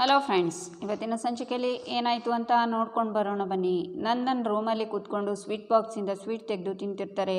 Hello friends ಇವತ್ತಿನ ಸಂಚಿಕೆಯಲ್ಲಿ ಏನಾಯಿತು ಅಂತ ನೋಡ್ಕೊಂಡು ಬರೋಣ ಬನ್ನಿ. ನನ್ನ ರೂಮಲ್ಲಿ ಕೂತ್ಕೊಂಡು ಸ್ವೀಟ್ ಬಾಕ್ಸಿಂದ ಸ್ವೀಟ್ ತೆಗೆದು ತಿಂತಿರ್ತಾರೆ.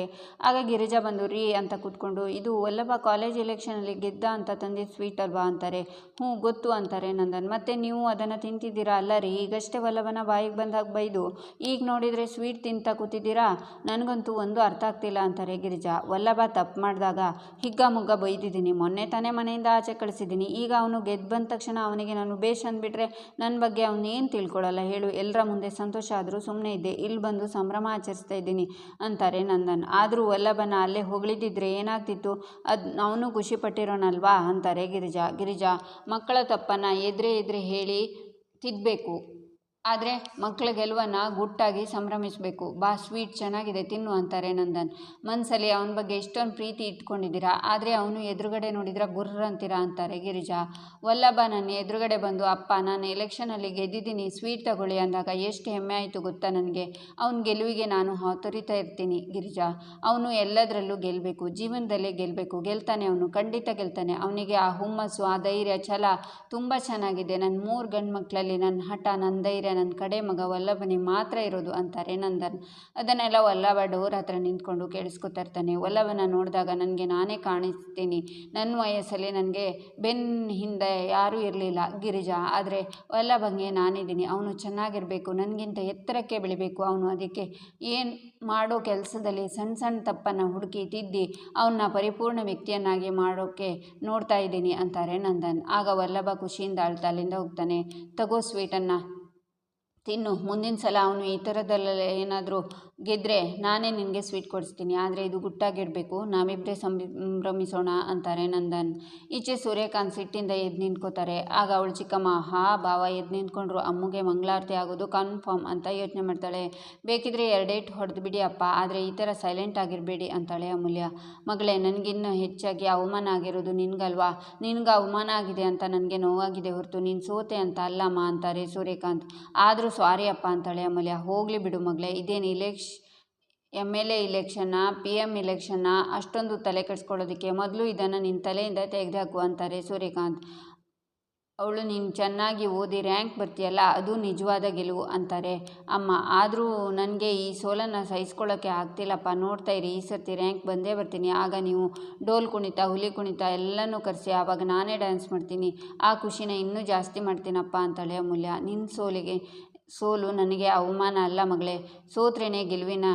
ಆಗ ಗಿರಿಜಾ ಬಂದು ರೀ ಅಂತ ಕೂತ್ಕೊಂಡು, ಇದು ವಲ್ಲಭ ಕಾಲೇಜ್ ಎಲೆಕ್ಷನಲ್ಲಿ ಗೆದ್ದ ಅಂತ ತಂದಿದ್ದ ಸ್ವೀಟ್ ಅಲ್ವಾ ಅಂತಾರೆ. ಹ್ಞೂ, ಗೊತ್ತು ಅಂತಾರೆ ನಂದನ್. ಮತ್ತೆ ನೀವು ಅದನ್ನು ತಿಂತಿದ್ದೀರಾ? ಅಲ್ಲ ರೀ, ಈಗಷ್ಟೇ ವಲ್ಲಭನ ಬಾಯಿಗೆ ಬಂದಾಗ ಬೈದು, ಈಗ ನೋಡಿದರೆ ಸ್ವೀಟ್ ತಿಂತ ಕೂತಿದ್ದೀರಾ? ನನಗಂತೂ ಒಂದು ಅರ್ಥ ಆಗ್ತಿಲ್ಲ ಅಂತಾರೆ ಗಿರಿಜಾ. ವಲ್ಲಭ ತಪ್ಪು ಮಾಡಿದಾಗ ಹಿಗ್ಗ ಮುಗ್ಗ ಬೈದಿದ್ದೀನಿ. ಮೊನ್ನೆ ತಾನೇ ಮನೆಯಿಂದ ಆಚೆ ಕಳಿಸಿದ್ದೀನಿ. ಈಗ ಅವನು ಗೆದ್ದು ಬಂದ ತಕ್ಷಣ ಅವನಿಗೆ ನಾನು ಬೇಷ್ ಅಂದ್ಬಿಟ್ರೆ ನನ್ನ ಬಗ್ಗೆ ಅವನೇನು ತಿಳ್ಕೊಳ್ಳಲ್ಲ ಹೇಳು ಎಲ್ಲರ ಮುಂದೆ ಸಂತೋಷ ಆದರೂ ಸುಮ್ಮನೆ ಇದ್ದೆ ಇಲ್ಲಿ ಬಂದು ಸಂಭ್ರಮ ಆಚರಿಸ್ತಾ ಇದ್ದೀನಿ ಅಂತಾರೆ ನಂದನ್. ಆದರೂ ವಲ್ಲಭನ ಅಲ್ಲೇ ಹೊಗಳಿದ್ದಿದ್ರೆ ಏನಾಗ್ತಿತ್ತು? ಅದು ಅವನು ಖುಷಿ ಪಟ್ಟಿರೋನಲ್ವಾ? ಅಂತಾರೆ ಗಿರಿಜಾ. ಗಿರಿಜಾ, ಮಕ್ಕಳ ತಪ್ಪನ್ನು ಎದುರೇ ಎದುರೇ ಹೇಳಿ ತಿದ್ದಬೇಕು ಆದರೆ ಮಕ್ಕಳ ಗೆಲುವನ್ನು ಗುಟ್ಟಾಗಿ ಸಂಭ್ರಮಿಸಬೇಕು. ಬಾ, ಸ್ವೀಟ್ ಚೆನ್ನಾಗಿದೆ, ತಿನ್ನು ಅಂತಾರೆ ನಂದನ್. ಮನಸ್ಸಲ್ಲಿ ಅವನ ಬಗ್ಗೆ ಎಷ್ಟೊಂದು ಪ್ರೀತಿ ಇಟ್ಕೊಂಡಿದ್ದೀರಾ? ಆದರೆ ಅವನು ಎದುರುಗಡೆ ನೋಡಿದ್ರೆ ಗುರ್ರ ಅಂತೀರಾ ಅಂತಾರೆ ಗಿರಿಜಾ. ವಲ್ಲಭ, ನನ್ನ ಎದುರುಗಡೆ ಬಂದು, ಅಪ್ಪ, ನಾನು ಎಲೆಕ್ಷನಲ್ಲಿ ಗೆದ್ದಿದ್ದೀನಿ, ಸ್ವೀಟ್ ತಗೊಳ್ಳಿ ಅಂದಾಗ ಎಷ್ಟು ಹೆಮ್ಮೆ ಆಯಿತು ಗೊತ್ತಾ ನನಗೆ? ಅವನ ಗೆಲುವಿಗೆ ನಾನು ಹಾತೊರಿತಾ ಇರ್ತೀನಿ ಗಿರಿಜಾ. ಅವನು ಎಲ್ಲದರಲ್ಲೂ ಗೆಲ್ಲಬೇಕು ಜೀವನದಲ್ಲೇ ಗೆಲ್ಲಬೇಕು ಗೆಲ್ತಾನೆ ಅವನು, ಖಂಡಿತ ಗೆಲ್ತಾನೆ. ಅವನಿಗೆ ಆ ಹುಮ್ಮಸ್ಸು, ಆ ಧೈರ್ಯ, ಛಲ ತುಂಬ ಚೆನ್ನಾಗಿದೆ. ನನ್ನ ಮೂರು ಗಂಡು ಮಕ್ಕಳಲ್ಲಿ ನನ್ನ ಹಠ ನನ್ನ ಧೈರ್ಯ ನನ್ನ ಕಡೆ ಮಗ ವಲ್ಲಭನಿ ಮಾತ್ರ ಇರೋದು ಅಂತಾರೆ ನಂದನ್. ಅದನ್ನೆಲ್ಲ ವಲ್ಲಭ ಡೋರ್ ಹತ್ರ ನಿಂತ್ಕೊಂಡು ಕೇಳಿಸ್ಕೊತಾ ಇರ್ತಾನೆ ವಲ್ಲಭನ ನೋಡಿದಾಗ ನನಗೆ ನಾನೇ ಕಾಣಿಸ್ತೀನಿ. ನನ್ನ ವಯಸ್ಸಲ್ಲಿ ನನಗೆ ಬೆನ್ ಹಿಂದೆ ಯಾರೂ ಇರಲಿಲ್ಲ ಗಿರಿಜಾ. ಆದರೆ ವಲ್ಲಭಂಗೆ ನಾನಿದ್ದೀನಿ. ಅವನು ಚೆನ್ನಾಗಿರಬೇಕು. ನನಗಿಂತ ಎತ್ತರಕ್ಕೆ ಬೆಳಿಬೇಕು. ಅವನು ಅದಕ್ಕೆ ಏನು ಮಾಡೋ ಕೆಲಸದಲ್ಲಿ ಸಣ್ಣ ಸಣ್ಣ ತಪ್ಪನ್ನು ಹುಡುಕಿ ತಿದ್ದಿ ಅವನ್ನ ಪರಿಪೂರ್ಣ ವ್ಯಕ್ತಿಯನ್ನಾಗಿ ಮಾಡೋಕ್ಕೆ ನೋಡ್ತಾ ಇದ್ದೀನಿ ಅಂತಾರೆ ನಂದನ್. ಆಗ ವಲ್ಲಭ ಖುಷಿಯಿಂದ ಅಳ್ತಾ ಅಲ್ಲಿಂದ ಹೋಗ್ತಾನೆ. ತಗೋ ಸ್ವೀಟನ್ನು ತಿನ್ನು. ಮುಂದಿನ ಸಲ ಅವನು ಈ ಥರದಲ್ಲೆಲ್ಲ ಏನಾದರೂ ಗೆದ್ದರೆ ನಾನೇ ನಿನಗೆ ಸ್ವೀಟ್ ಕೊಡಿಸ್ತೀನಿ. ಆದರೆ ಇದು ಗುಟ್ಟಾಗಿಡಬೇಕು ನಾವಿಬ್ಬರೇ ಸಂಭ್ರಮಿಸೋಣ ಅಂತಾರೆ ನಂದನ್. ಈಚೆ ಸೂರ್ಯಕಾಂತ್ ಸಿಟ್ಟಿಂದ ಎದ್ದು ನಿಂತ್ಕೋತಾರೆ. ಆಗ ಅವಳು, ಚಿಕ್ಕಮ್ಮ, ಹಾ ಭಾವ ಎದ್ದು ನಿಂತ್ಕೊಂಡ್ರು. ಅಮ್ಮಗೆ ಮಂಗಳಾರತಿ ಆಗೋದು ಕನ್ಫರ್ಮ್ ಅಂತ ಯೋಚನೆ ಮಾಡ್ತಾಳೆ. ಬೇಕಿದ್ರೆ ಎರಡೇಟ್ ಹೊಡೆದು ಬಿಡಿ ಅಪ್ಪ. ಆದರೆ ಈ ಥರ ಸೈಲೆಂಟ್ ಆಗಿರಬೇಡಿ ಅಂತಾಳೆ ಅಮೂಲ್ಯ. ಮಗಳೇ, ನನಗಿನ್ನೂ ಹೆಚ್ಚಾಗಿ ಅವಮಾನ ಆಗಿರೋದು ನಿನಗಲ್ವಾ? ನಿನಗೆ ಅವಮಾನ ಆಗಿದೆ ಅಂತ ನನಗೆ ನೋವಾಗಿದೆ ಹೊರತು. ನೀನು ಸೋತೆ ಅಂತ ಅಲ್ಲಮ್ಮ ಅಂತಾರೆ ಸೂರ್ಯಕಾಂತ್. ಆದರೂ ಸಾರಿ ಅಪ್ಪ ಅಂತಾಳೆ ಅಮೂಲ್ಯ. ಹೋಗಲಿ ಬಿಡು ಮಗಳೇ, ಇದೇನು ಇಲೆಕ್ಷ ಎಂ ಎಲ್ ಎ ಇಲೆಕ್ಷನ್ನ ಪಿ ಎಂ ಇಲೆಕ್ಷನ್ನ ಅಷ್ಟೊಂದು ತಲೆ ಕೆಡಿಸ್ಕೊಳ್ಳೋದಕ್ಕೆ ಮೊದಲು ಇದನ್ನು ನಿನ್ನ ತಲೆಯಿಂದ ತೆಗೆದುಹಾಕು ಅಂತಾರೆ ಸೂರ್ಯಕಾಂತ್. ಅವಳು, ನೀನು ಚೆನ್ನಾಗಿ ಓದಿ ರ್ಯಾಂಕ್ ಬರ್ತೀಯಲ್ಲ, ಅದು ನಿಜವಾದ ಗೆಲುವು ಅಂತಾರೆ. ಅಮ್ಮ, ಆದರೂ ನನಗೆ ಈ ಸೋಲನ್ನು ಸಹಿಸ್ಕೊಳ್ಳೋಕ್ಕೆ ಆಗ್ತಿಲ್ಲಪ್ಪ, ನೋಡ್ತಾ ಇರಿ, ಈ ಸರ್ತಿ ರ್ಯಾಂಕ್ ಬಂದೇ ಬರ್ತೀನಿ. ಆಗ ನೀವು ಡೋಲ್ ಕುಣಿತ, ಹುಲಿ ಕುಣಿತ ಎಲ್ಲನೂ ಕರೆಸಿ, ಆವಾಗ ನಾನೇ ಡ್ಯಾನ್ಸ್ ಮಾಡ್ತೀನಿ. ಆ ಖುಷಿನ ಇನ್ನೂ ಜಾಸ್ತಿ ಮಾಡ್ತೀನಪ್ಪ ಅಂತಾಳೆ ಅಮೂಲ್ಯ. ನಿನ್ನ ಸೋಲಿಗೆ ಸೋಲು ನನಗೆ ಅವಮಾನ ಅಲ್ಲ ಮಗಳೇ. ಸೋತ್ರೇನೆ ಗೆಲುವಿನ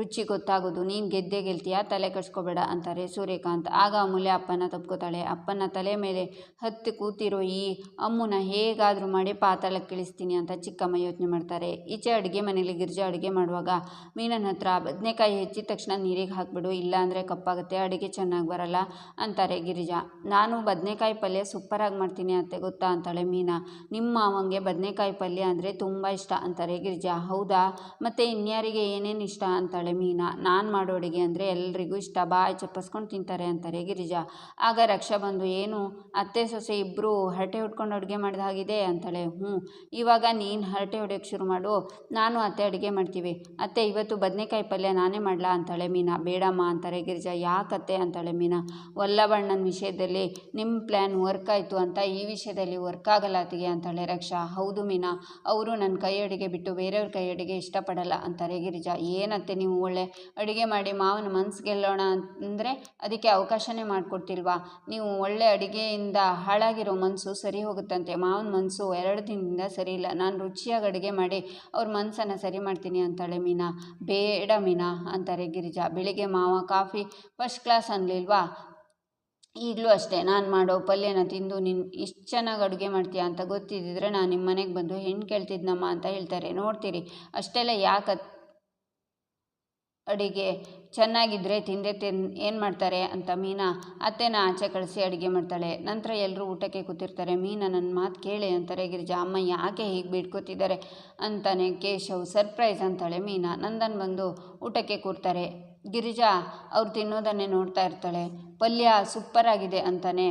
ರುಚಿ ಗೊತ್ತಾಗೋದು, ನೀನು ಗೆದ್ದೆ ಗೆಲ್ತೀಯ, ತಲೆ ಕಟ್ಸ್ಕೋಬೇಡ ಅಂತಾರೆ ಸೂರ್ಯಕಾಂತ್. ಆಗ ಅಮೂಲ್ಯ ಅಪ್ಪನ ತಪ್ಕೋತಾಳೆ ಅಪ್ಪನ ತಲೆ ಮೇಲೆ ಹತ್ತು ಕೂತಿರೋ ಈ ಅಮ್ಮನ ಹೇಗಾದರೂ ಮಾಡಿ ಪಾತಾಳಕ್ಕೆ ಇಳಿಸ್ತೀನಿ ಅಂತ ಚಿಕ್ಕಮ್ಮ ಯೋಚನೆ ಮಾಡ್ತಾರೆ. ಈಚೆ ಅಡುಗೆ ಮನೇಲಿ ಗಿರ್ಜಾ ಅಡುಗೆ ಮಾಡುವಾಗ ಮೀನನ ಹತ್ರ, ಬದನೆಕಾಯಿ ಹೆಚ್ಚಿದ ತಕ್ಷಣ ನೀರಿಗೆ ಹಾಕಿಬಿಡು ಇಲ್ಲಾಂದರೆ ಕಪ್ಪಾಗುತ್ತೆ, ಅಡುಗೆ ಚೆನ್ನಾಗಿ ಬರಲ್ಲ ಅಂತಾರೆ ಗಿರಿಜಾ. ನಾನು ಬದನೆಕಾಯಿ ಪಲ್ಯ ಸೂಪರಾಗಿ ಮಾಡ್ತೀನಿ ಅತ್ತೆ, ಗೊತ್ತಾ? ಅಂತಾಳೆ ಮೀನಾ. ನಿಮ್ಮ ಮಾವಂಗೆ ಬದನೆಕಾಯಿ ಪಲ್ಯ ಅಂದರೆ ತುಂಬ ಇಷ್ಟ ಅಂತಾರೆ ಗಿರಿಜಾ. ಹೌದಾ? ಮತ್ತು ಇನ್ಯಾರಿಗೆ ಏನೇನು ಇಷ್ಟ? ಅಂತಾಳೆ ಮೀನಾ. ನಾನು ಮಾಡೋ ಅಡುಗೆ ಅಂದರೆ ಎಲ್ರಿಗೂ ಇಷ್ಟ. ಬಾಯಿ ಚಪ್ಪಸ್ಕೊಂಡು ತಿಂತಾರೆ ಅಂತಾರೆ ಗಿರಿಜಾ. ಆಗ ರಕ್ಷಾ ಬಂದು, ಏನು? ಅತ್ತೆ, ಸೊಸೆ ಇಬ್ಬರು ಹರಟೆ ಹೊಡ್ಕೊಂಡು ಅಡುಗೆ ಮಾಡಿದ ಹಾಗಿದೆ? ಅಂತಾಳೆ. ಹ್ಞೂ. ಇವಾಗ ನೀನು ಹರಟೆ ಹೊಡೆಯೋಕ್ಕೆ ಶುರು ಮಾಡು. ನಾನು ಅತ್ತೆ ಅಡುಗೆ ಮಾಡ್ತೀವಿ. ಅತ್ತೆ, ಇವತ್ತು ಬದನೆಕಾಯಿ ಪಲ್ಯ ನಾನೇ ಮಾಡಲಾ? ಅಂತಾಳೆ ಮೀನಾ. ಬೇಡಮ್ಮ, ಅಂತಾರೆ ಗಿರಿಜಾ. ಯಾಕತ್ತೆ ಅಂತಾಳೆ ಮೀನಾ. ವಲ್ಲಭಣ್ಣನ ವಿಷಯದಲ್ಲಿ ನಿಮ್ಮ ಪ್ಲ್ಯಾನ್ ವರ್ಕ್ ಆಯಿತು ಅಂತ ಈ ವಿಷಯದಲ್ಲಿ ವರ್ಕ್ ಆಗಲ್ಲ ಅತ್ತಿಗೆ ಅಂತಾಳೆ ರಕ್ಷಾ. ಹೌದು ಮೀನಾ. ಅವರು ನನ್ನ ಕೈ ಅಡುಗೆ ಬಿಟ್ಟು ಬೇರೆಯವ್ರ ಕೈ ಅಡುಗೆ ಇಷ್ಟಪಡಲ್ಲ, ಅಂತಾರೆ ಗಿರಿಜಾ. ಏನತ್ತೆ ನೀವು ಒಳ್ಳೆ ಅಡುಗೆ ಮಾಡಿ ಮಾವನ ಮನಸ್ಸು ಗೆಲ್ಲೋಣ ಅಂದರೆ ಅದಕ್ಕೆ ಅವಕಾಶನೇ ಮಾಡಿಕೊಡ್ತಿಲ್ವಾ? ನೀವು ಒಳ್ಳೆ ಅಡುಗೆಯಿಂದ ಹಾಳಾಗಿರೋ ಮನಸ್ಸು ಸರಿ ಹೋಗುತ್ತಂತೆ. ಮಾವನ ಮನಸ್ಸು ಎರಡು ದಿನದಿಂದ ಸರಿ ಇಲ್ಲ. ನಾನು ರುಚಿಯಾಗಿ ಅಡುಗೆ ಮಾಡಿ ಅವ್ರ ಮನಸ್ಸನ್ನು ಸರಿ ಮಾಡ್ತೀನಿ ಅಂತಾಳೆ ಮೀನಾ. ಬೇಡ ಮೀನಾ ಅಂತಾರೆ ಗಿರಿಜಾ. ಬೆಳಿಗ್ಗೆ ಮಾವ ಕಾಫಿ ಫಸ್ಟ್ ಕ್ಲಾಸ್ ಅನ್ಲಿಲ್ವಾ? ಈಗಲೂ ಅಷ್ಟೇ. ನಾನು ಮಾಡೋ ಪಲ್ಯನ ತಿಂದು ನೀನು ಇಷ್ಟು ಚೆನ್ನಾಗಿ ಅಡುಗೆ ಮಾಡ್ತೀಯ ಅಂತ ಗೊತ್ತಿದ್ದಿದ್ರೆ ನಾನು ನಿಮ್ಮ ಮನೆಗೆ ಬಂದು ಹೆಣ್ಣು ಕೇಳ್ತಿದ್ನಮ್ಮ ಅಂತ ಹೇಳ್ತಾರೆ. ನೋಡ್ತೀರಿ. ಅಷ್ಟೆಲ್ಲ ಯಾಕೆ ಅಡುಗೆ. ಚೆನ್ನಾಗಿದ್ದರೆ ತಿಂದೆ ತಿನ್, ಏನು ಮಾಡ್ತಾರೆ ಅಂತ ಮೀನಾ ಅತ್ತೆನ ಆಚೆ ಕಳಿಸಿ ಅಡುಗೆ ಮಾಡ್ತಾಳೆ. ನಂತರ ಎಲ್ಲರೂ ಊಟಕ್ಕೆ ಕೂತಿರ್ತಾರೆ. ಮೀನಾ ನನ್ನ ಮಾತು ಕೇಳಿ ಅಂತಾರೆ, ಗಿರಿಜಾ, ಅಮ್ಮ ಯಾಕೆ ಹೀಗೆ ಬಿಟ್ಕೋತಿದ್ದಾರೆ ಅಂತಾನೆ ಕೇಶವ್ ಸರ್ಪ್ರೈಸ್ ಅಂತಾಳೆ ಮೀನಾ. ನಂದನ್ ಬಂದು ಊಟಕ್ಕೆ ಕೂರ್ತಾರೆ. ಗಿರಿಜಾ ಅವ್ರು ತಿನ್ನೋದನ್ನೇ ನೋಡ್ತಾ ಇರ್ತಾಳೆ. ಪಲ್ಯ ಸೂಪರಾಗಿದೆ ಅಂತಾನೆ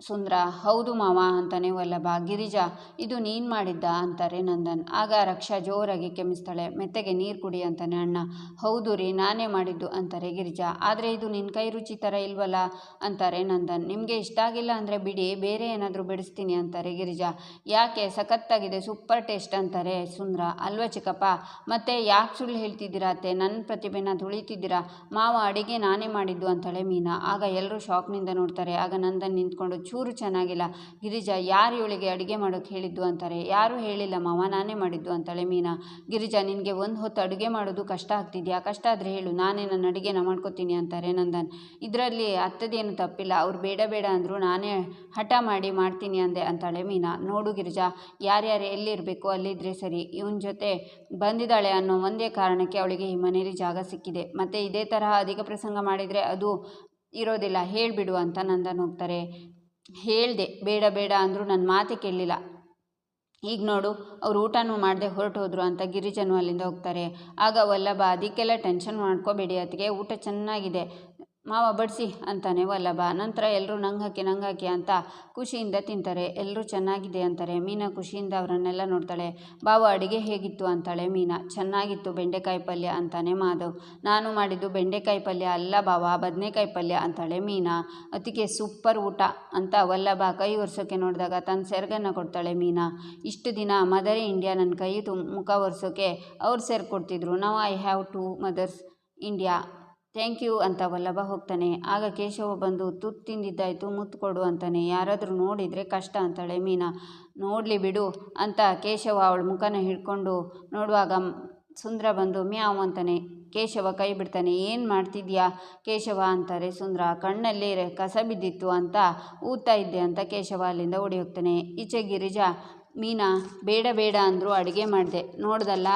ಸುಂದ್ರ, ಹೌದು ಮಾವ ಅಂತಾನೆ ವಲ್ಲಭ, ಗಿರಿಜಾ, ಇದು ನೀನು ಮಾಡಿದ್ದ ಅಂತಾರೆ ನಂದನ್. ಆಗ ರಕ್ಷಾ ಜೋರಾಗಿ ಕೆಮ್ಮಿಸ್ತಾಳೆ. ಮೆತ್ತಗೆ ನೀರು ಕುಡಿ ಅಂತಾನೆ, ಅಣ್ಣ. ಹೌದು ರೀ, ನಾನೇ ಮಾಡಿದ್ದು ಅಂತಾರೆ ಗಿರಿಜಾ. ಆದರೆ ಇದು ನಿನ್ನ ಕೈ ರುಚಿ ಥರ ಇಲ್ವಲ್ಲ ಅಂತಾರೆ ನಂದನ್. ನಿಮಗೆ ಇಷ್ಟ ಆಗಿಲ್ಲ ಅಂದರೆ ಬಿಡಿ, ಬೇರೆ ಏನಾದರೂ ಬಿಡಿಸ್ತೀನಿ ಅಂತಾರೆ ಗಿರಿಜಾ. ಯಾಕೆ? ಸಖತ್ತಾಗಿದೆ ಸೂಪರ್ ಟೇಸ್ಟ್ ಅಂತಾರೆ ಸುಂದ್ರ. ಅಲ್ವ ಚಿಕ್ಕಪ್ಪ? ಮತ್ತೆ ಯಾಕೆ ಸುಳ್ಳು ಹೇಳ್ತಿದ್ದೀರಾ ಅತ್ತೆ? ನನ್ನ ಪ್ರತಿಭೆನ ತುಳಿತಿದ್ದೀರಾ? ಮಾವ ಅಡಿಗೆ ನಾನೇ ಮಾಡಿದ್ದು ಅಂತಾಳೆ ಮೀನಾ. ಆಗ ಎಲ್ಲರೂ ಶಾಕ್ನಿಂದ ನೋಡ್ತಾರೆ. ಆಗ ನಂದನ್ ನಿಂತ್ಕೊಂಡು ಚೂರು ಚೆನ್ನಾಗಿಲ್ಲ. ಗಿರಿಜಾ, ಯಾರು ಇವಳಿಗೆ ಅಡುಗೆ ಮಾಡೋಕ್ಕೆ ಹೇಳಿದ್ದು ಅಂತಾರೆ? ಯಾರೂ ಹೇಳಿಲ್ಲ, ಮಾವ ನಾನೇ ಮಾಡಿದ್ದು ಅಂತಾಳೆ ಮೀನಾ. ಗಿರಿಜಾ, ನಿನಗೆ ಒಂದು ಹೊತ್ತು ಅಡುಗೆ ಮಾಡೋದು ಕಷ್ಟ ಆಗ್ತಿದ್ಯಾ? ಕಷ್ಟ ಆದರೆ ಹೇಳು, ನಾನೇ ನನ್ನ ಅಡುಗೆನ ಮಾಡ್ಕೋತೀನಿ ಅಂತಾರೆ ನಂದನ್. ಇದರಲ್ಲಿ ಅತ್ತದೇನು ತಪ್ಪಿಲ್ಲ, ಅವ್ರು ಬೇಡ ಬೇಡ ಅಂದರು ನಾನೇ ಹಠ ಮಾಡಿ ಮಾಡ್ತೀನಿ ಅಂದೆ ಅಂತಾಳೆ ಮೀನಾ. ನೋಡು ಗಿರಿಜಾ, ಯಾರ್ಯಾರು ಎಲ್ಲಿರಬೇಕು ಅಲ್ಲಿದ್ದರೆ ಸರಿ. ಇವನ ಜೊತೆ ಬಂದಿದ್ದಾಳೆ ಅನ್ನೋ ಒಂದೇ ಕಾರಣಕ್ಕೆ ಅವಳಿಗೆ ಈ ಮನೇಲಿ ಜಾಗ ಸಿಕ್ಕಿದೆ. ಮತ್ತು ಇದೇ ತರಹ ಅಧಿಕ ಪ್ರಸಂಗ ಮಾಡಿದರೆ ಅದು ಇರೋದಿಲ್ಲ. ಹೇಳಿಬಿಡು ಅಂತ ನಂದನ್ ಹೋಗ್ತಾರೆ. ಹೇಳಿದೆ, ಬೇಡ ಬೇಡ ಅಂದರೂ ನನ್ನ ಮಾತೇ ಕೇಳಲಿಲ್ಲ. ಈಗ ನೋಡು, ಅವ್ರು ಊಟನೂ ಮಾಡದೆ ಹೊರಟು ಹೋದರು ಅಂತ ಗಿರಿಜನು ಅಲ್ಲಿಂದ ಹೋಗ್ತಾರೆ. ಆಗ ವಲ್ಲಭ, ಅದಕ್ಕೆಲ್ಲ ಟೆನ್ಷನ್ ಮಾಡ್ಕೋಬೇಡಿ ಅದಕ್ಕೆ ಊಟ ಚೆನ್ನಾಗಿದೆ. ಮಾವ ಬಡಿಸಿ ಅಂತಾನೆ ವಲ್ಲಭ. ನಂತರ ಎಲ್ಲರೂ ನಂಗೆ ಹಾಕಿ ನಂಗೆ ಹಾಕಿ ಅಂತ ಖುಷಿಯಿಂದ ತಿಂತಾರೆ. ಎಲ್ಲರೂ ಚೆನ್ನಾಗಿದೆ ಅಂತಾರೆ. ಮೀನಾ ಖುಷಿಯಿಂದ ಅವರನ್ನೆಲ್ಲ ನೋಡ್ತಾಳೆ. ಬಾವ ಅಡುಗೆ ಹೇಗಿತ್ತು ಅಂತಾಳೆ ಮೀನಾ. ಚೆನ್ನಾಗಿತ್ತು ಬೆಂಡೆಕಾಯಿ ಪಲ್ಯ ಅಂತಾನೆ ಮಾಧವ್. ನಾನು ಮಾಡಿದ್ದು ಬೆಂಡೆಕಾಯಿ ಪಲ್ಯ ಅಲ್ಲ ಬಾವ, ಬದನೆಕಾಯಿ ಪಲ್ಯ ಅಂತಾಳೆ ಮೀನಾ. ಅದಕ್ಕೆ ಸೂಪರ್ ಊಟ ಅಂತ ವಲ್ಲಭ ಕೈ ಒರೆಸೋಕೆ ನೋಡಿದಾಗ ತನ್ನ ಸೆರ್ಗನ್ನು ಕೊಡ್ತಾಳೆ ಮೀನಾ. ಇಷ್ಟು ದಿನ ಮದರ್ ಇಂಡಿಯಾ ನನ್ನ ಕೈ ತು ಮುಖ ಒರೆಸೋಕೆ ಅವ್ರು ಕೊಡ್ತಿದ್ರು. ನಾವು I have two mothers India thank you ಅಂತ ವಲ್ಲಭ ಹೋಗ್ತಾನೆ. ಆಗ ಕೇಶವ ಬಂದು ತುತ್ತು ತಿಂದಿದ್ದಾಯಿತು, ಮುತ್ತು ಕೊಡು ಅಂತಾನೆ. ಯಾರಾದರೂ ನೋಡಿದರೆ ಕಷ್ಟ ಅಂತಾಳೆ ಮೀನಾ. ನೋಡಲಿ ಬಿಡು ಅಂತ ಕೇಶವ ಅವಳ ಮುಖನ ಹಿಡ್ಕೊಂಡು ನೋಡುವಾಗ ಸುಂದ್ರ ಬಂದು, ಮ್ಯಾವ್ ಅಂತಾನೆ. ಕೇಶವ ಕೈ ಬಿಡ್ತಾನೆ. ಏನು ಮಾಡ್ತಿದ್ಯಾ ಕೇಶವ ಅಂತಾರೆ ಸುಂದ್ರ. ಕಣ್ಣಲ್ಲಿ ಕಸ ಬಿದ್ದಿತ್ತು ಅಂತ ಊದ್ತಾ ಇದ್ದೆ ಅಂತ ಕೇಶವ ಅಲ್ಲಿಂದ ಓಡಿ ಹೋಗ್ತಾನೆ. ಈಚೆ ಗಿರಿಜಾ, ಮೀನಾ, ಬೇಡ ಬೇಡ ಅಂದರು ಅಡುಗೆ ಮಾಡಿದೆ. ನೋಡ್ದಲ್ಲ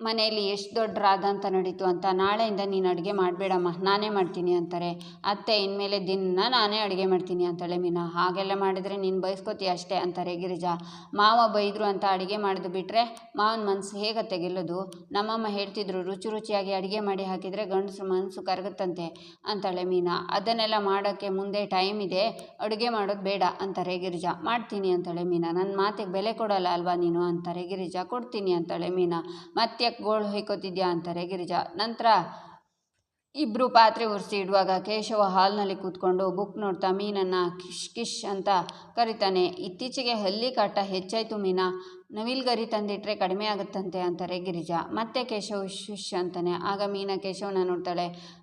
ಮನೆಯಲ್ಲಿ ಎಷ್ಟು ದೊಡ್ಡ ರಾದಂತ ನಡೀತು ಅಂತ ನಾಳೆಯಿಂದ ನೀನು ಅಡುಗೆ ಮಾಡಬೇಡಮ್ಮ, ನಾನೇ ಮಾಡ್ತೀನಿ ಅಂತಾರೆ. ಅತ್ತೆ ಇನ್ಮೇಲೆ ದಿನ ನಾನೇ ಅಡುಗೆ ಮಾಡ್ತೀನಿ ಅಂತಾಳೆ ಮೀನಾ. ಹಾಗೆಲ್ಲ ಮಾಡಿದರೆ ನೀನು ಬಯಸ್ಕೋತೀಯ ಅಷ್ಟೇ ಅಂತಾರೆ ಗಿರಿಜಾ. ಮಾವ ಬೈದರು ಅಂತ ಅಡುಗೆ ಮಾಡಿದ್ದು ಬಿಟ್ಟರೆ ಮಾವನ ಮನಸ್ಸು ಹೇಗತ್ತೆ ಗೆಲ್ಲೋದು ನಮ್ಮಮ್ಮ ಹೇಳ್ತಿದ್ರು ರುಚಿ ರುಚಿಯಾಗಿ ಅಡುಗೆ ಮಾಡಿ ಹಾಕಿದರೆ ಗಂಡಸು ಮನಸ್ಸು ಕರಗುತ್ತಂತೆ ಅಂತಾಳೆ ಮೀನಾ. ಅದನ್ನೆಲ್ಲ ಮಾಡೋಕ್ಕೆ ಮುಂದೆ ಟೈಮ್ ಇದೆ, ಅಡುಗೆ ಮಾಡೋದು ಬೇಡ ಅಂತಾರೆ ಗಿರಿಜಾ. ಮಾಡ್ತೀನಿ ಅಂತಾಳೆ ಮೀನಾ. ನನ್ನ ಮಾತಿಗೆ ಬೆಲೆ ಕೊಡೋಲ್ಲ ಅಲ್ವಾ ನೀನು? ಅಂತಾರೆ ಗಿರಿಜಾ. ಕೊಡ್ತೀನಿ ಅಂತಾಳೆ ಮೀನಾ. ಮತ್ತೆ ಗೋಳು ಹೊಯ್ಕೋತಿದ್ಯಾ ಅಂತಾರೆ ಗಿರಿಜಾ. ನಂತರ ಇಬ್ಬರು ಪಾತ್ರೆ ಉರಿಸಿ ಇಡುವಾಗ ಕೇಶವ ಹಾಲ್ನಲ್ಲಿ ಕೂತ್ಕೊಂಡು ಬುಕ್ ನೋಡ್ತಾ ಮೀನನ್ನು ಕಿಶ್ ಕಿಶ್ ಅಂತ ಕರಿತಾನೆ. ಇತ್ತೀಚೆಗೆ ಹಲ್ಲಿ ಕಾಟ ಹೆಚ್ಚಾಯಿತು ಮೀನಾ. ನವಿಲ್ಗರಿ ತಂದಿಟ್ಟರೆ ಕಡಿಮೆ ಆಗುತ್ತಂತೆ ಅಂತಾರೆ ಗಿರಿಜಾ. ಮತ್ತೆ ಕೇಶವ ಶಿಶ್ ಅಂತಾನೆ. ಆಗ ಮೀನಾ ಕೇಶವನ ನೋಡ್ತಾಳೆ.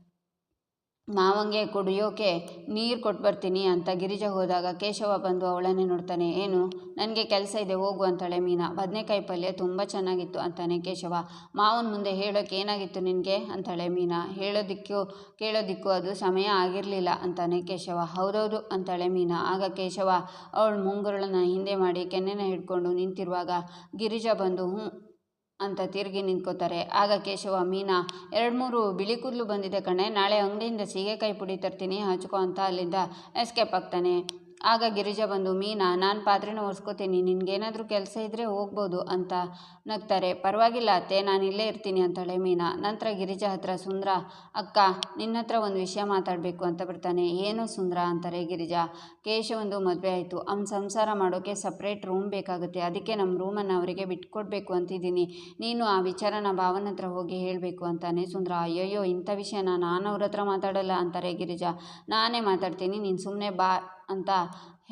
ಮಾವಂಗೆ ಕುಡಿಯೋಕೆ ನೀರು ಕೊಟ್ಟು ಬರ್ತೀನಿ ಅಂತ ಗಿರಿಜಾ ಹೋದಾಗ ಕೇಶವ ಬಂದು ಅವಳನ್ನೇ ನೋಡ್ತಾನೆ, ಏನು, ನನಗೆ ಕೆಲಸ ಇದೆ, ಹೋಗು ಅಂತಾಳೆ ಮೀನಾ. ಬದನೆಕಾಯಿ ಪಲ್ಯ ತುಂಬ ಚೆನ್ನಾಗಿತ್ತು ಅಂತಾನೆ ಕೇಶವ. ಮಾವನ ಮುಂದೆ ಹೇಳೋಕೆ ಏನಾಗಿತ್ತು ನಿನಗೆ? ಅಂತಾಳೆ ಮೀನಾ. ಹೇಳೋದಿಕ್ಕೂ, ಕೇಳೋದಿಕ್ಕೂ ಅದು ಸಮಯ ಆಗಿರಲಿಲ್ಲ ಅಂತಾನೆ ಕೇಶವ. ಹೌದೌದು, ಅಂತಾಳೆ ಮೀನಾ. ಆಗ ಕೇಶವ, ಅವಳು ಮುಂಗುರುಳನ್ನ ಹಿಂದೆ ಮಾಡಿ ಕೆನ್ನೆನ ಹಿಡ್ಕೊಂಡು ನಿಂತಿರುವಾಗ ಗಿರಿಜಾ ಬಂದು ಹ್ಞೂ ಅಂತ ತಿರುಗಿ ನಿಂತ್ಕೋತಾರೆ. ಆಗ ಕೇಶವ, ಮೀನಾ ಎರಡು ಮೂರು ಬಿಳಿ ಕೂದಲು ಬಂದಿದೆ ಕಣೆ. ನಾಳೆ ಅಂಗಡಿಯಿಂದ ಸೀಗೆಕಾಯಿ ಪುಡಿ ತರ್ತೀನಿ. ಹಚ್ಕೊ ಅಂತ ಅಲ್ಲಿಂದ ಎಸ್ಕೇಪ್ ಆಗ್ತಾನೆ. ಆಗ ಗಿರಿಜಾ ಬಂದು, ಮೀನಾ, ನಾನು ಪಾತ್ರೆನ ಒರೆಸ್ಕೋತೀನಿ, ನಿನಗೇನಾದರೂ ಕೆಲಸ ಇದ್ದರೆ ಹೋಗ್ಬೋದು ಅಂತ ನಗ್ತಾರೆ. ಪರವಾಗಿಲ್ಲ ಅತ್ತೆ, ನಾನು ಇಲ್ಲೇ ಇರ್ತೀನಿ ಅಂತಾಳೆ ಮೀನಾ. ನಂತರ ಗಿರಿಜಾ ಹತ್ರ, ಸುಂದ್ರ, ಅಕ್ಕ ನಿನ್ನ ಹತ್ರ ಒಂದು ವಿಷಯ ಮಾತಾಡಬೇಕು ಅಂತ ಬರ್ತಾನೆ ಏನು ಸುಂದ್ರ? ಅಂತಾರೆ ಗಿರಿಜಾ. ಕೇಶವಂದು ಮದುವೆ ಆಯಿತು. ಅವ್ನ ಸಂಸಾರ ಮಾಡೋಕ್ಕೆ ಸಪ್ರೇಟ್ ರೂಮ್ ಬೇಕಾಗುತ್ತೆ. ಅದಕ್ಕೆ ನಮ್ಮ ರೂಮನ್ನು ಅವರಿಗೆ ಬಿಟ್ಕೊಡ್ಬೇಕು ಅಂತಿದ್ದೀನಿ. ನೀನು ಆ ವಿಚಾರನ ಭಾವನ ಹತ್ರ ಹೋಗಿ ಹೇಳಬೇಕು ಅಂತಾನೆ ಸುಂದ್ರ. ಅಯ್ಯಯ್ಯೋ, ಇಂಥ ವಿಷಯನ ನಾನು ಅವ್ರ ಹತ್ರ ಮಾತಾಡಲ್ಲ ಅಂತಾರೆ ಗಿರಿಜಾ. ನಾನೇ ಮಾತಾಡ್ತೀನಿ, ನೀನು ಸುಮ್ಮನೆ ಬಾ ಅಂತ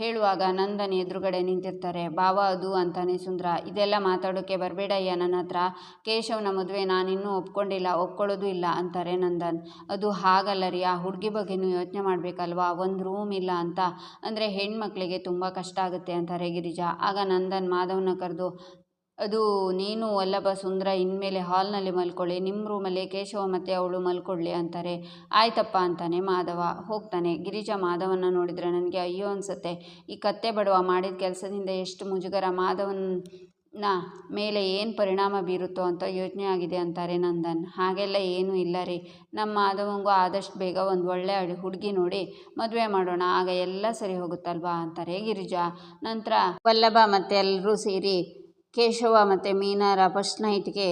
ಹೇಳುವಾಗ ನಂದನ್ ಎದುರುಗಡೆ ನಿಂತಿರ್ತಾರೆ. ಬಾವ, ಅದು ಅಂತಾನೆ ಸುಂದ್ರ. ಇದೆಲ್ಲ ಮಾತಾಡೋಕ್ಕೆ ಬರಬೇಡಯ್ಯ ನನ್ನ ಹತ್ರ. ಕೇಶವನ ಮದುವೆ ನಾನಿನ್ನೂ ಒಪ್ಕೊಂಡಿಲ್ಲ, ಒಪ್ಕೊಳ್ಳೋದು ಇಲ್ಲ, ಅಂತಾರೆ ನಂದನ್. ಅದು ಹಾಗಲ್ಲ ರೀ ಆ ಹುಡುಗಿ ಬಗ್ಗೆನೂ ಯೋಚನೆ ಮಾಡಬೇಕಲ್ವಾ? ಒಂದು ರೂಮ್ ಇಲ್ಲ ಅಂತ. ಅಂದರೆ ಹೆಣ್ಮಕ್ಳಿಗೆ ತುಂಬ ಕಷ್ಟ ಆಗುತ್ತೆ, ಅಂತಾರೆ ಗಿರಿಜಾ. ಆಗ ನಂದನ್ ಮಾಧವನ ಕರೆದು ಅದು ನೀನು ವಲ್ಲಭ ಸುಂದರ, ಇನ್ಮೇಲೆ ಹಾಲ್ನಲ್ಲಿ ಮಲ್ಕೊಳ್ಳಿ ನಿಮ್ಮ ರೂಮಲ್ಲಿ ಕೇಶವ ಮತ್ತು ಅವಳು ಮಲ್ಕೊಳ್ಳಿ ಅಂತಾರೆ. ಆಯ್ತಪ್ಪ ಅಂತಾನೆ ಮಾಧವ. ಹೋಗ್ತಾನೆ. ಗಿರಿಜಾ ಮಾಧವನ ನೋಡಿದರೆ ನನಗೆ ಅಯ್ಯೋ ಅನಿಸುತ್ತೆ. ಈ ಕತ್ತೆ ಬಡವ ಮಾಡಿದ ಕೆಲಸದಿಂದ ಎಷ್ಟು ಮುಜುಗರ ಮಾಧವನ ಮೇಲೆ ಏನು ಪರಿಣಾಮ ಬೀರುತ್ತೋ ಅಂತ ಯೋಚನೆ ಆಗಿದೆ ಅಂತಾರೆ ನಂದನ್. ಹಾಗೆಲ್ಲ ಏನೂ ಇಲ್ಲ ರೀ. ನಮ್ಮ ಮಾಧವಂಗೂ ಆದಷ್ಟು ಬೇಗ ಒಂದು ಒಳ್ಳೆ ಹುಡುಗಿ ನೋಡಿ ಮದುವೆ ಮಾಡೋಣ. ಆಗ ಎಲ್ಲ ಸರಿ ಹೋಗುತ್ತಲ್ವಾ ಅಂತಾರೆ ಗಿರಿಜಾ. ನಂತರ ವಲ್ಲಭ ಮತ್ತು ಎಲ್ಲರೂ ಸೇರಿ ಕೇಶವ ಮತ್ತು ಮೀನಾರ ಫಸ್ಟ್ ನೈಟ್ಗೆ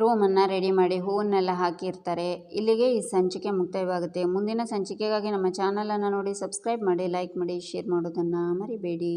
ರೂಮನ್ನು ರೆಡಿ ಮಾಡಿ ಹೂವನ್ನೆಲ್ಲ ಹಾಕಿರ್ತಾರೆ. ಇಲ್ಲಿಗೆ ಈ ಸಂಚಿಕೆ ಮುಕ್ತಾಯವಾಗುತ್ತೆ. ಮುಂದಿನ ಸಂಚಿಕೆಗಾಗಿ ನಮ್ಮ ಚಾನಲನ್ನು ನೋಡಿ ಸಬ್ಸ್ಕ್ರೈಬ್ ಮಾಡಿ ಲೈಕ್ ಮಾಡಿ ಶೇರ್ ಮಾಡೋದನ್ನು ಮರಿಬೇಡಿ.